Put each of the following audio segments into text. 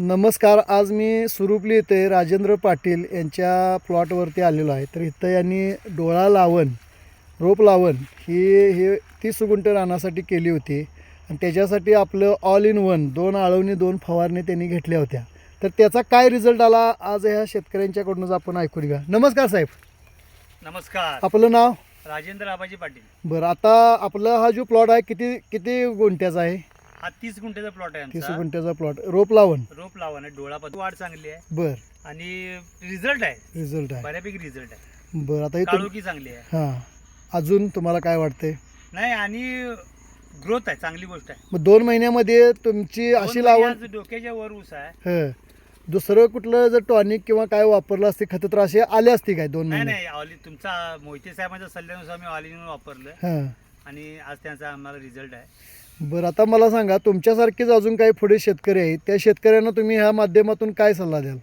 नमस्कार आज मी सुरुपली येथे राजेंद्र पाटील यांच्या प्लॉटवरती आलेलो आहे. तर इथं यांनी डोळा लावण रोप लावण ही हे तीस गुंठ रानासाठी केली होती. आणि त्याच्यासाठी आपलं ऑल इन वन दोन आळवणी दोन फवारणी त्यांनी घेतल्या होत्या. तर त्याचा काय रिझल्ट आला आज ह्या शेतकऱ्यांच्याकडूनच आपण ऐकून घ्या नमस्कार साहेब. नमस्कार. आपलं नाव? राजेंद्र आबाजी पाटील. बरं आता आपला हा जो प्लॉट आहे किती किती गुंठ्याचा आहे? हा तीस गुंठ्याचा प्लॉट आहे तीस आमचा गुंठ्याचा प्लॉट रोप लावण. रोप लावा ना डोळा पण वाढ चांगली आहे. बरं. आणि रिझल्ट आहे. रिझल्ट आहे. बऱ्यापैकी रिझल्ट आहे. बरं आता हे काळोखी चांगली आहे. हां. अजून तुम्हाला काय वाटतंय? नाही आणि ग्रोथ आहे चांगली गोष्ट आहे. मग दोन महिन्यामध्ये तुमची दोन अशी लावण डोक्याच्या वर ऊस आहे. हं. दुसरं कुठलं जर टॉनिक किंवा काय वापरलं असते खतं तर असे आले असते काय दोन नाही महिने नाही ऑली तुमचा मोहिते साहेबांच्या सल्ल्यानुसार मी ऑलिन वापरलं. हां. आणि आज त्यांचा आम्हाला रिझल्ट आहे. बरं आता मला सांगा तुमच्यासारखेच अजून काही पुढे शेतकरी आहेत त्या शेतकऱ्यांना तुम्ही ह्या माध्यमातून काय सल्ला द्याल?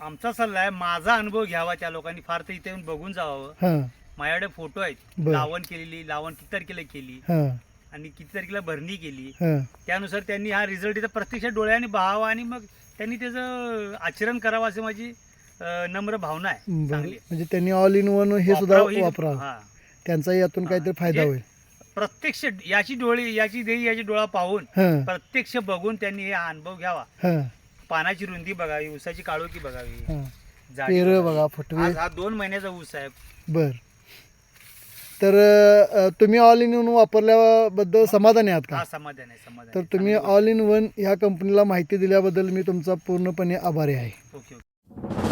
आमचा सल्ला आहे माझा अनुभव घ्यावा त्या लोकांनी फार तर इथे येऊन बघून जावं. हां. माझ्याकडे फोटो आहेत बरं. लावण केलेली लावण किती तारखेला केली हां. आणि किती तारखेला भरणी केली. हां. त्यानुसार त्यांनी हा रिझल्ट इथं प्रत्यक्ष डोळ्याने पाहावा आणि मग त्यांनी त्याचं आचरण करावं अशी माझी अं, नम्र भावना आहे बरं. चांगली. म्हणजे त्यांनी ऑल इन वन हे सुद्धा वापरावं ही- वापरावं. हा. त्यांचाही यातून हा. काहीतरी फायदा होईल. प्रत्यक्ष याची डोळी याची देही याची डोळा पाहून हां. प्रत्यक्ष बघून त्यांनी हे अनुभव घ्यावा. हां. पानाची रुंदी बघावी ऊसाची काळोखी बघावी हां. जाडी पेरं बघावी. बघा फुटवे. आज हा दोन महिन्याचा ऊस आहे. बर. तर अ, तुम्ही ऑल इन वन वापरल्याबद्दल समाधानी आहात का? हा समाधान आहे समाधान तर आहे. तुम्ही ऑल इन वन ह्या कंपनीला माहिती दिल्याबद्दल मी तुमचा पूर्णपणे आभारी आहे. Okay okay.